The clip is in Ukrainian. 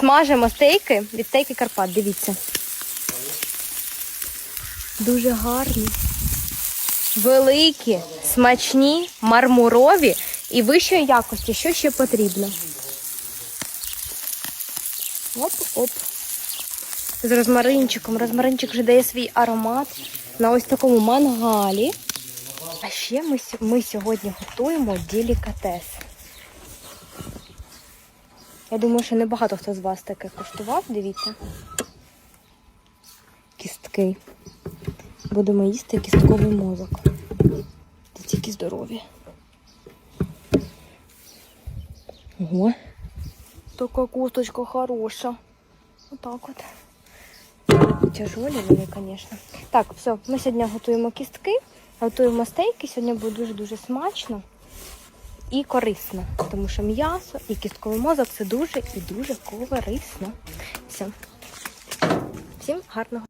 Смажимо стейки від стейки Карпат. Дивіться. Дуже гарні. Великі, смачні, мармурові і вищої якості. Що ще потрібно? Оп-оп. З розмаринчиком. Розмаринчик вже дає свій аромат на ось такому мангалі. А ще ми, ми сьогодні готуємо делікатес. Я думаю, що небагато хто з вас таке куштував. Дивіться. Кістки. Будемо їсти кістковий мозок. Та тільки здорові. Ого. Така косточка хороша. Отак от. Тяжолі вони, звісно. Так, все, ми сьогодні готуємо кістки, готуємо стейки. Сьогодні буде дуже-дуже смачно і корисно. Тому що м'ясо і кістковий мозок це дуже і дуже корисно. Все. Всім гарного.